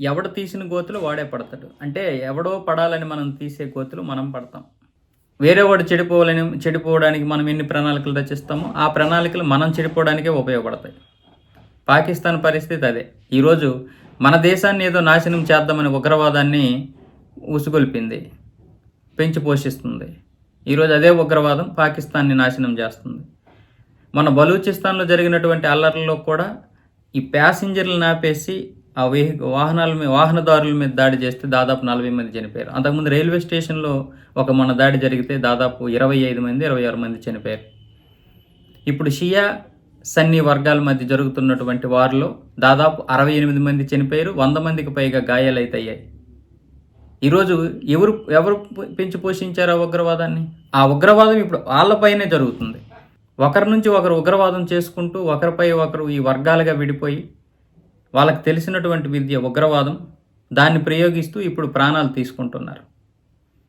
ఎవడు తీసిన గోతులు వాడే పడతాడు. అంటే ఎవడో పడాలని మనం తీసే గోతులు మనం పడతాం. వేరే వాడు చెడిపోవాలని చెడిపోవడానికి మనం ఎన్ని ప్రణాళికలు రచిస్తామో ఆ ప్రణాళికలు మనం చెడిపోవడానికే ఉపయోగపడతాయి. పాకిస్తాన్ పరిస్థితి అదే. ఈరోజు మన దేశాన్ని ఏదో నాశనం చేద్దామని ఉగ్రవాదాన్ని ఉసుగొల్పింది పెంచి పోషిస్తుంది. ఈరోజు అదే ఉగ్రవాదం పాకిస్తాన్ని నాశనం చేస్తుంది. మన బలూచిస్తాన్లో జరిగినటువంటి అల్లర్లలో కూడా ఈ ప్యాసింజర్లు నాపేసి ఆ వెహి వాహనాల మీద వాహనదారుల మీద దాడి చేస్తే దాదాపు నలభై మంది చనిపోయారు. అంతకుముందు రైల్వే స్టేషన్లో ఒక మన దాడి జరిగితే దాదాపు ఇరవై ఐదు మంది ఇరవై ఆరు మంది చనిపోయారు. ఇప్పుడు షియా సన్నీ వర్గాల మధ్య జరుగుతున్నటువంటి వారిలో దాదాపు అరవై ఎనిమిది మంది చనిపోయారు వంద మందికి పైగా గాయాలైతయ్యాయి. ఈరోజు ఎవరు ఎవరు పెంచి పోషించారు ఆ ఉగ్రవాదాన్ని? ఆ ఉగ్రవాదం ఇప్పుడు వాళ్ళపైనే జరుగుతుంది. ఒకరి నుంచి ఒకరు ఉగ్రవాదం చేసుకుంటూ ఒకరిపై ఒకరు ఈ వర్గాలుగా విడిపోయి వాళ్ళకి తెలిసినటువంటి విద్య ఉగ్రవాదం దాన్ని ప్రయోగిస్తూ ఇప్పుడు ప్రాణాలు తీసుకుంటున్నారు.